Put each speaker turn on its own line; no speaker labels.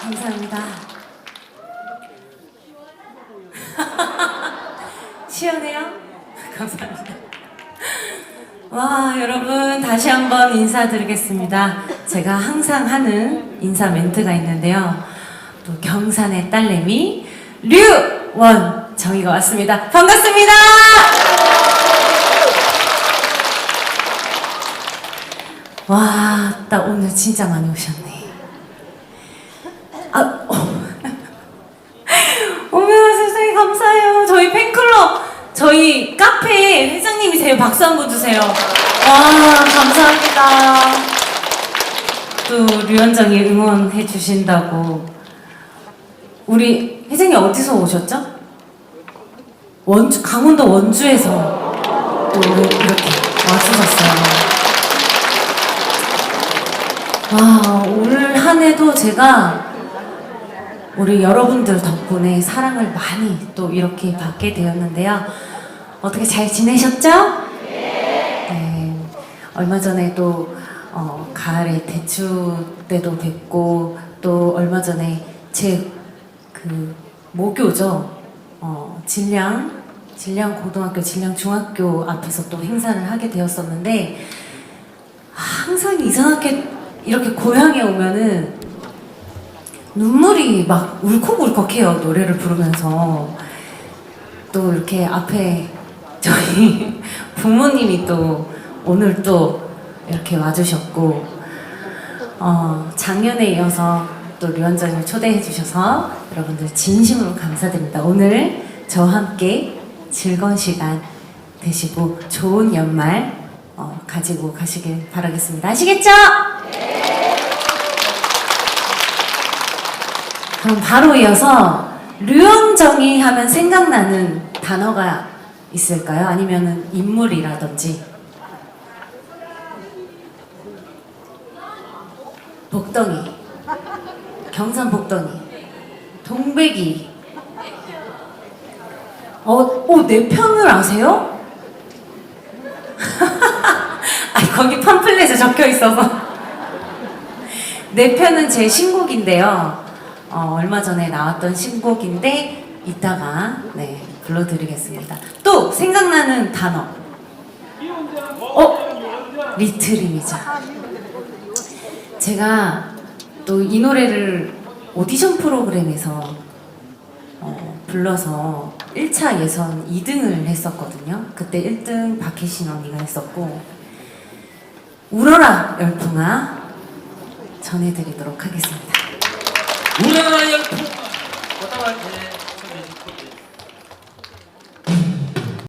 감사합니다. 시원해요? 감사합니다. 와, 여러분, 다시 한번 인사드리겠습니다. 제가 항상 하는 인사 멘트가 있는데요. 또 경산의 딸내미, 류원 정이가 왔습니다. 반갑습니다! 와, 나 오늘 진짜 많이 오셨네. 아, 어. 어머나 세상에 감사해요. 저희 팬클럽, 저희 카페 회장님이세요. 박수 한 번 주세요. 와, 감사합니다. 또 류현정이 응원해 주신다고. 우리 회장님 어디서 오셨죠? 원주, 강원도 원주에서 또 이렇게 와주셨어요. 와, 올 한 해도 제가 우리 여러분들 덕분에 사랑을 많이 또 이렇게 받게 되었는데요. 어떻게 잘 지내셨죠? 네. 얼마 전에 또 어, 가을에 대추 때도 뵙고 또 얼마 전에 제 그 모교죠. 어, 진량 진량 고등학교, 진량 중학교 앞에서 또 행사를 하게 되었었는데 항상 이상하게 이렇게 고향에 오면은 눈물이 막 울컥울컥해요 노래를 부르면서. 또 이렇게 앞에 저희 부모님이 또 오늘 또 이렇게 와주셨고 어, 작년에 이어서 또 류원장을 초대해 주셔서 여러분들 진심으로 감사드립니다. 오늘 저와 함께 즐거운 시간 되시고 좋은 연말 어, 가지고 가시길 바라겠습니다. 아시겠죠? 그럼 바로 이어서 류현정이 하면 생각나는 단어가 있을까요? 아니면은 인물이라든지 복덩이 경산 복덩이 동백이 어, 어, 내 편을 아세요? 아, 거기 팜플렛에 적혀 있어서 내 편은 제 신곡인데요. 어, 얼마 전에 나왔던 신곡인데 이따가 네 불러드리겠습니다. 또 생각나는 단어. 어 리트림이자. 제가 또 이 노래를 오디션 프로그램에서 어, 불러서 1차 예선 2등을 했었거든요. 그때 1등 박혜신 언니가 했었고 울어라 열풍아 전해드리도록 하겠습니다.
우리나라 열풍 어떤 할 때.